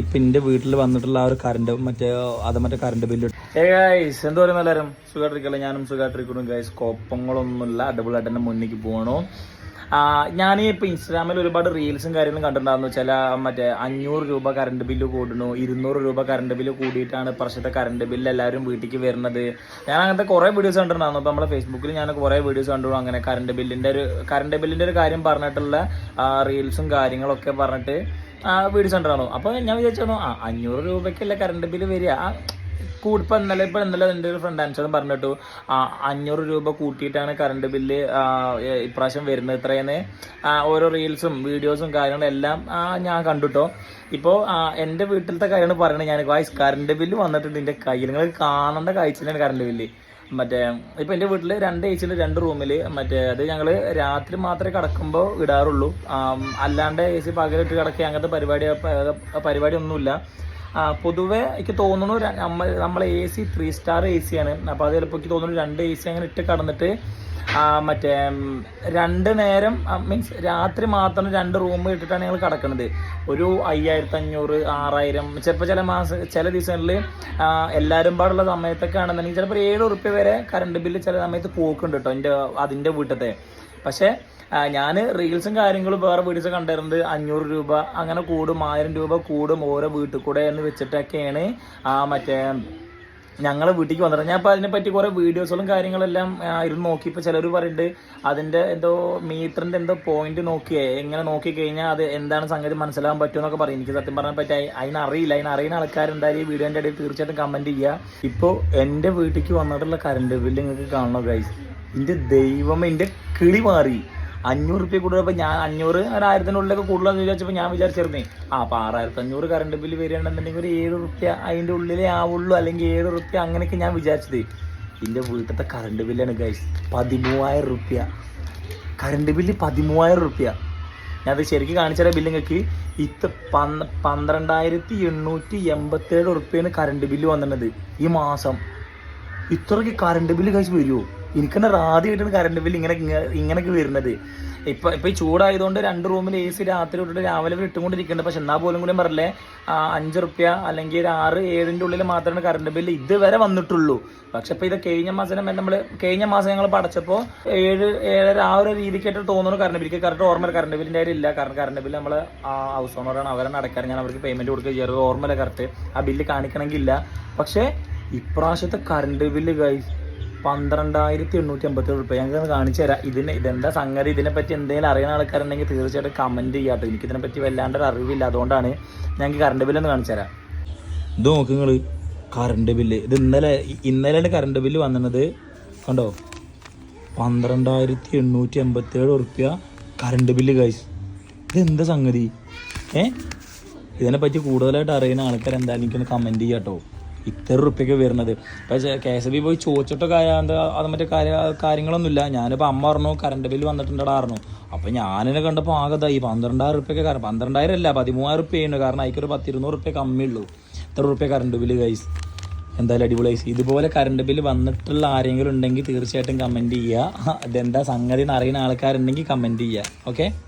ഇപ്പൊ എന്റെ വീട്ടിൽ വന്നിട്ടുള്ള ആ ഒരു കറണ്ട് മറ്റേ അത് മറ്റേ കറണ്ട് ബില്ല് ഏ ഗൈസ് എന്താ പറയുക എല്ലാവരും? സുഖാട്ടിരിക്കല്ലോ ഞാനും സുഖായിട്ടിരിക്കുന്നു ഗൈസ് കുഴപ്പങ്ങളൊന്നുമില്ല അടിപൊളിയായിട്ട് തന്നെ മുന്നിലേക്ക് പോകണു ഞാൻ ഇപ്പോൾ ഇൻസ്റ്റാഗ്രാമിൽ ഒരുപാട് റീൽസും കാര്യങ്ങളും കണ്ടിട്ടുണ്ടായിരുന്നു. ചില മറ്റേ അഞ്ഞൂറ് രൂപ കറണ്ട് ബില്ല് കൂടുന്നു ഇരുന്നൂറ് രൂപ കറണ്ട് ബില്ല് കൂടിയിട്ടാണ് പ്രശ്നത്തെ കറണ്ട് ബില്ല് എല്ലാവരും വീട്ടിലേക്ക് വരുന്നത്. ഞാൻ അങ്ങനത്തെ കുറേ വീഡിയോസ് കണ്ടിട്ടുണ്ടായിരുന്നു. അപ്പോൾ നമ്മുടെ ഫേസ്ബുക്കിൽ ഞാൻ കുറേ വീഡിയോസ് കണ്ടു. അങ്ങനെ കറണ്ട് ബില്ലിന്റെ ഒരു കറണ്ട് ബില്ലിന്റെ ഒരു കാര്യം പറഞ്ഞിട്ടുള്ള റീൽസും കാര്യങ്ങളൊക്കെ പറഞ്ഞിട്ട് വീഡിയോസ് ആണോ അപ്പോൾ ഞാൻ വിചാരിച്ചാണോ ആ അഞ്ഞൂറ് രൂപയ്ക്കല്ലേ കറണ്ട് ബില്ല് വരിക. ആ കൂടി ഇപ്പം ഇന്നലെ ഇപ്പം ഇന്നലെ എന്റെ ഒരു ഫ്രണ്ട് ആൻസറും പറഞ്ഞിട്ടു അഞ്ഞൂറ് രൂപ കൂട്ടിയിട്ടാണ് കറണ്ട് ബില്ല് ഇപ്രാവശ്യം വരുന്നത് ഇത്രയെന്ന് ഓരോ റീൽസും വീഡിയോസും കാര്യങ്ങളും എല്ലാം ഞാൻ കണ്ടുട്ടോ. ഇപ്പോൾ എന്റെ വീട്ടിലത്തെ കാര്യമാണ് പറയുന്നത്. ഞാൻ വായിസ് കറണ്ട് ബില്ല് വന്നിട്ടുണ്ട് എന്റെ കയ്യിൽ നിങ്ങൾ കാണേണ്ട കാഴ്ചയിലാണ് കറണ്ട് ബില്ല് മറ്റേ ഇപ്പം എന്റെ വീട്ടിൽ രണ്ട് ഏച്ചിൽ രണ്ട് റൂമിൽ മറ്റേ അത് ഞങ്ങൾ രാത്രി മാത്രമേ കിടക്കുമ്പോൾ ഇടാറുള്ളൂ അല്ലാണ്ട് എ സി പകലിട്ട് കിടക്കുക അങ്ങനത്തെ പരിപാടി പരിപാടി ഒന്നുമില്ല പൊതുവേ എനിക്ക് തോന്നുന്നു നമ്മൾ നമ്മൾ A C three star A ആണ് അപ്പോൾ അത് ചിലപ്പോൾ എനിക്ക് തോന്നുന്നു രണ്ട് എ സി അങ്ങനെ ഇട്ട് കടന്നിട്ട് മറ്റേ രണ്ട് നേരം മീൻസ് രാത്രി മാത്രം രണ്ട് റൂം ഇട്ടിട്ടാണ് ഞങ്ങൾ കിടക്കുന്നത് ഒരു അയ്യായിരത്തി അഞ്ഞൂറ് ആറായിരം ചിലപ്പോൾ ചില മാസം ചില ദിവസങ്ങളിൽ എല്ലാവരും പാടുള്ള സമയത്തൊക്കെ ആണെന്നുണ്ടെങ്കിൽ ചിലപ്പോൾ ഏഴ് ഉറുപ്പ്യ വരെ കറണ്ട് ബില്ല് ചില സമയത്ത് പോക്കുണ്ട് കേട്ടോ എന്റെ അതിന്റെ വീട്ടത്തെ. പക്ഷേ ഞാൻ റീൽസും കാര്യങ്ങളും വേറെ വീഡിയോസ് കണ്ടിരുന്നത് അഞ്ഞൂറ് രൂപ അങ്ങനെ കൂടും ആയിരം രൂപ കൂടും ഓരോ വീട്ടിൽ കൂടെ എന്ന് വെച്ചിട്ടൊക്കെയാണ് മറ്റേ ഞങ്ങളെ വീട്ടിലേക്ക് വന്നിട്ട് ഞാൻ ഇപ്പോൾ അതിനെപ്പറ്റി കുറേ വീഡിയോസുകളും കാര്യങ്ങളെല്ലാം ഇരുന്ന് നോക്കി നോക്കിയപ്പോൾ ചിലർ പറയുന്നുണ്ട് അതിന്റെ എന്തോ മീറ്ററിന്റെ എന്തോ പോയിന്റ് നോക്കിയേ എങ്ങനെ നോക്കി കഴിഞ്ഞാൽ അത് എന്താണ് സംഗതി മനസ്സിലാകാൻ പറ്റുമെന്നൊക്കെ പറയും. എനിക്ക് സത്യം പറഞ്ഞാൽ പറ്റി അതിനറിയില്ല അതിനറിയുന്ന ആൾക്കാരുണ്ടായി ഈ വീഡിയോന്റെ ഇടയിൽ തീർച്ചയായിട്ടും കമന്റ് ചെയ്യുക ഇപ്പോൾ എന്റെ വീട്ടിലേക്ക് വന്നിട്ടുള്ള കറണ്ട് ബില്ല് നിങ്ങൾക്ക് കാണണോ ഗൈസ് എന്റെ ദൈവം എന്റെ കിളി മാറി. അഞ്ഞൂറ് റുപ്യ കൂടുതൽ ഞാൻ അഞ്ഞൂറ് ഒരു ആയിരത്തിനുള്ളിലൊക്കെ കൂടുതലെന്ന് വിചാരിച്ചപ്പോൾ ഞാൻ വിചാരിച്ചിരുന്നേ. ആ അപ്പോൾ ആറായിരത്തി അഞ്ഞൂറ് കറണ്ട് ബില്ല് വരികയാണെന്നുണ്ടെങ്കിൽ ഒരു ഏഴ് റുപ്യ അതിന്റെ ഉള്ളിലേ ആവുള്ളൂ അല്ലെങ്കിൽ ഏഴ് റുപ്യ അങ്ങനെയൊക്കെ ഞാൻ വിചാരിച്ചത്. എന്റെ വീട്ടിലത്തെ കറണ്ട് ബില്ലാണ് ഗൈസ് പതിമൂവായിരം റുപ്യ കറണ്ട് ബില്ല് പതിമൂവായിരം റുപ്യ ഞാൻ അത് ശരിക്കും കാണിച്ചാൽ ബില്ല് നിങ്ങൾക്ക് ഇത്ത പന്ത്ര പന്ത്രണ്ടായിരത്തി എണ്ണൂറ്റി എൺപത്തേഴ് റുപ്യാണ് കറണ്ട് ബില്ല് വന്നിട്ടുള്ളത് ഈ മാസം. ഇത്രയ്ക്ക് കറണ്ട് ബില്ല് കഴിച്ച് വരുമോ എനിക്ക് തന്നെ ആദ്യമായിട്ടാണ് കറണ്ട് ബില്ല് ഇങ്ങനെ ഇങ്ങ- ഇങ്ങനെയൊക്കെ വരുന്നത്. ഇപ്പൊ ഇപ്പൊ ഈ ചൂടായതുകൊണ്ട് രണ്ട് റൂമിൽ എ സി രാത്രി തൊട്ടിട്ട് രാവിലെ ഇട്ടുകൊണ്ടിരിക്കുന്നുണ്ട്. പക്ഷെ എന്നാൽ പോലും കൂടി പറഞ്ഞില്ലേ അഞ്ച് റുപ്യ അല്ലെങ്കിൽ ഒരു ആറ് ഏഴിന്റെ ഉള്ളിൽ മാത്രമാണ് കറണ്ട് ബില്ല് ഇതുവരെ വന്നിട്ടുള്ളൂ. പക്ഷെ ഇപ്പൊ ഇത് കഴിഞ്ഞ മാസം നമ്മൾ കഴിഞ്ഞ മാസം ഞങ്ങൾ പടച്ചപ്പോൾ ഏഴ് ഏഴര ആ ഒരു രീതിക്കായിട്ട് തോന്നുന്നു കറണ്ട് ബില്ല് കറക്റ്റ് ഓർമ്മ കറണ്ട് ബില്ലിന്റെ കാര്യം ഇല്ല കാരണം കറണ്ട് ബില്ല് നമ്മൾ ഹൗസ് ഓണറാണ് അവരാണ് അടക്കാറ് ഞാൻ അവർക്ക് പേയ്മെന്റ് കൊടുക്കുക ചെയ്യാറ്. ഓർമ്മയില്ല കറക്റ്റ് ആ ബില്ല് കാണിക്കണമെങ്കിൽ ഇല്ല. പക്ഷേ ഇപ്രാവശ്യത്തെ കറണ്ട് ബില്ല് ഗൈസ് പന്ത്രണ്ടായിരത്തി എണ്ണൂറ്റി അമ്പത്തി ഏഴ് റുപ്യ ഞങ്ങൾക്ക് കാണിച്ചു തരാം. ഇതിന് ഇതെന്താ സംഗതി? ഇതിനെപ്പറ്റി എന്തെങ്കിലും അറിയുന്ന ആൾക്കാരുണ്ടെങ്കിൽ തീർച്ചയായിട്ടും കമന്റ് ചെയ്യാട്ടോ എനിക്ക് വല്ലാണ്ട് ഒരു അറിവില്ല. അതുകൊണ്ടാണ് ഞങ്ങൾക്ക് കറണ്ട് ബില്ലൊന്ന് കാണിച്ചു തരാം. ഇത് നോക്ക് നിങ്ങൾ കറണ്ട് ബില്ല് ഇത് ഇന്നലെ ഇന്നലെയാണ് കറണ്ട് ബില്ല് വന്നത്. കണ്ടോ? പന്ത്രണ്ടായിരത്തി എണ്ണൂറ്റി അമ്പത്തി ഏഴ് റുപ്യ കറണ്ട് ബില്ല് കഴിച്ചു ഇതെന്താ സംഗതി? ഏ? ഇതിനെപ്പറ്റി കൂടുതലായിട്ട് അറിയുന്ന ആൾക്കാർ എന്തായാലും എനിക്കൊന്ന് കമന്റ് ചെയ്യാട്ടോ ഇത്ര റുപ്യക്ക് വരുന്നത്. പക്ഷേ കെ എസ് ബി പോയി ചോദിച്ചിട്ടോ കാര്യം അത് മറ്റേ കാര്യ കാര്യങ്ങളൊന്നുമില്ല. ഞാനിപ്പോൾ അമ്മ പറഞ്ഞു കറണ്ട് ബില്ല് വന്നിട്ടുണ്ടടാ പറഞ്ഞു. അപ്പോൾ ഞാനിനെ കണ്ടപ്പോൾ ആകെ ഈ പന്ത്രണ്ടായിരം റുപ്യൊക്കെ കാരണം പന്ത്രണ്ടായിരം അല്ല പതിമൂവായിരം റുപ്യാണ് കാരണം അതിക്കൊരു പത്തിരുന്നൂറ് റുപ്യ കമ്മിയുള്ളൂ. ഇത്ര റുപ്യ കറണ്ട് ബില്ല് കൈസ് എന്തായാലും അടിപൊളി ഐസ് ഇതുപോലെ കറണ്ട് ബില്ല് വന്നിട്ടുള്ള ആരെങ്കിലും ഉണ്ടെങ്കിൽ തീർച്ചയായിട്ടും കമന്റ് ചെയ്യുക. ഇതെന്താ സംഗതി എന്ന് അറിയുന്ന ആൾക്കാരുണ്ടെങ്കിൽ കമന്റ് ചെയ്യുക. ഓക്കെ